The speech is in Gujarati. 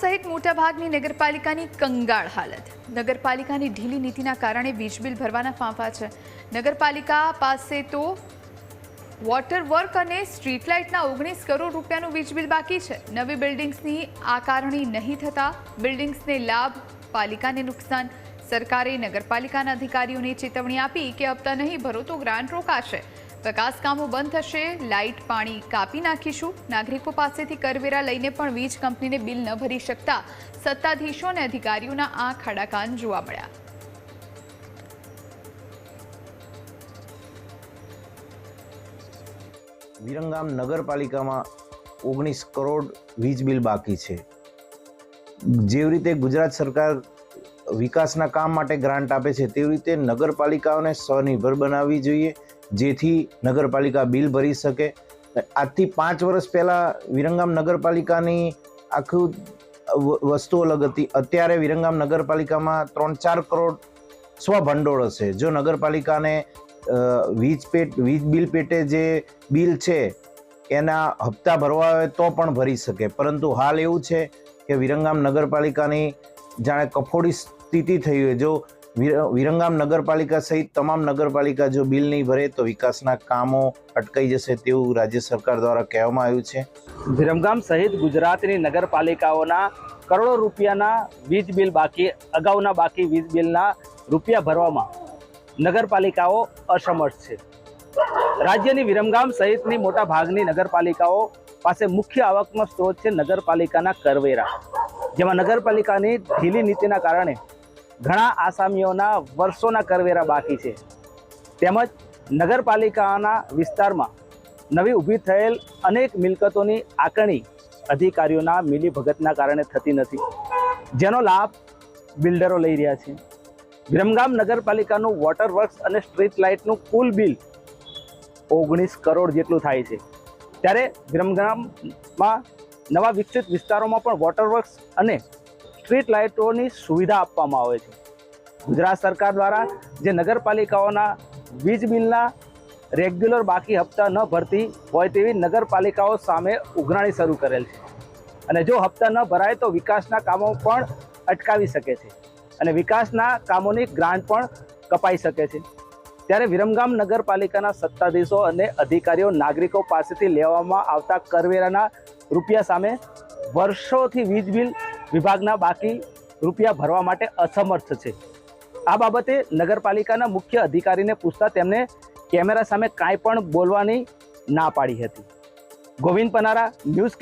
સહિત મોટાભાગની નગરપાલિકાની કંગાળ હાલત. નગરપાલિકાની ઢીલી નીતિના કારણે વીજ બિલ ભરવાના ફાંફા છે. નગરપાલિકા પાસે તો વોટર વર્ક અને સ્ટ્રીટ લાઇટના ઓગણીસ કરોડ રૂપિયાનું વીજ બિલ બાકી છે. નવી બિલ્ડિંગ્સની આકારણી નહીં થતા બિલ્ડિંગ્સને લાભ, પાલિકાને નુકસાન. સરકારે નગરપાલિકાના અધિકારીઓને ચેતવણી આપી કે હપ્તા નહીં ભરો તો ગ્રાન્ટ રોકાશે. વિકાસ કામો બંધ થશે, લાઇટ પાણી કાપી નાખીશું. નાગરિકો પાસેથી કરવેરા લઈને પણ વીજ કંપનીને બિલ ન ભરી શકતા સત્તાધીશો અને અધિકારીઓના આંખ ખાડાકાન જોવા મળ્યા. વિરંગામ નગરપાલિકામાં ઓગણીસ કરોડ વીજ બિલ બાકી છે. જેવી રીતે ગુજરાત સરકાર વિકાસના કામ માટે ગ્રાન્ટ આપે છે. તેવી રીતે નગરપાલિકાઓને સ્વનિર્ભર બનાવવી જોઈએ, જેથી નગરપાલિકા બિલ ભરી શકે. આજથી પાંચ વર્ષ પહેલાં વિરંગામ નગરપાલિકાની આખું વસ્તુ અલગ હતી. અત્યારે વિરંગામ નગરપાલિકામાં ત્રણ ચાર કરોડ સ્વભંડોળ હશે. જો નગરપાલિકાને વીજ પેટ, વીજ બિલ પેટે જે બિલ છે, એના હપ્તા ભરવા હોય તો પણ ભરી શકે. પરંતુ હાલ એવું છે કે વિરંગામ નગરપાલિકાની જાણે કફોડી સ્થિતિ થઈ હોય. જો વિર- વિરંગામ નગરપાલિકા સહિત તમામ નગરપાલિકા જો બિલ નહીં ભરે તો વિકાસના કામો અટકાઈ જશે તેવું રાજ્ય સરકાર દ્વારા કહેવામાં આવ્યું છે. વિરમગામ સહિત ગુજરાતની નગરપાલિકાઓના કરોડો રૂપિયાના વીજ બિલ બાકી, અગાઉના બાકી વીજ બિલના રૂપિયા ભરવામાં નગરપાલિકાઓ અસમર્થ છે. રાજ્યની વિરમગામ સહિતની મોટા ભાગની નગરપાલિકાઓ પાસે મુખ્ય આવકનો સ્ત્રોત છે નગરપાલિકાના કરવેરા, જેમાં નગરપાલિકાની ઢીલી નીતિના કારણે ઘણા આસામીઓના વર્ષોના કરવેરા બાકી છે. તેમજ નગરપાલિકાના વિસ્તારમાં નવી ઊભી થયેલ અનેક મિલકતોની આંકણી અધિકારીઓના મિલીભગતના કારણે થતી નથી. જેનો લાભ બિલ્ડરો લઈ રહ્યા છે. વિરમગામ નગરપાલિકાનું વોટર વર્ક્સ અને સ્ટ્રીટ લાઇટનું કુલ બિલ ઓગણીસ કરોડ જેટલું થાય છે. ત્યારે વિરમગામમાં નવા વિકસિત વિસ્તારોમાં પણ વોટર વર્ક્સ અને સ્ટ્રીટ લાઇટોની સુવિધા આપવામાં આવે છે. ગુજરાત સરકાર દ્વારા જે નગરપાલિકાઓના વીજ બિલના રેગ્યુલર બાકી હપ્તા ન ભરતી હોય તેવી નગરપાલિકાઓ સામે ઉઘરાણી શરૂ કરેલ છે. અને જો હપ્તા ન ભરાય તો વિકાસના કામો પણ અટકાવી શકે છે અને વિકાસના કામોની ગ્રાન્ટ પણ કપાઈ શકે છે. ત્યારે વિરમગામ નગરપાલિકાના સત્તાધીશો અને અધિકારીઓ નાગરિકો પાસેથી લેવામાં આવતા કરવેરાના રૂપિયા સામે વર્ષોથી વીજ બિલ વિભાગના બાકી રૂપિયા ભરવા માટે અસમર્થ છે. આ બાબતે નગરપાલિકાના મુખ્ય અધિકારીને પૂછતા તેમને કેમેરા સામે કાંઈ પણ બોલવાની ના પાડી હતી. ગોવિંદ પનારા, ન્યૂઝ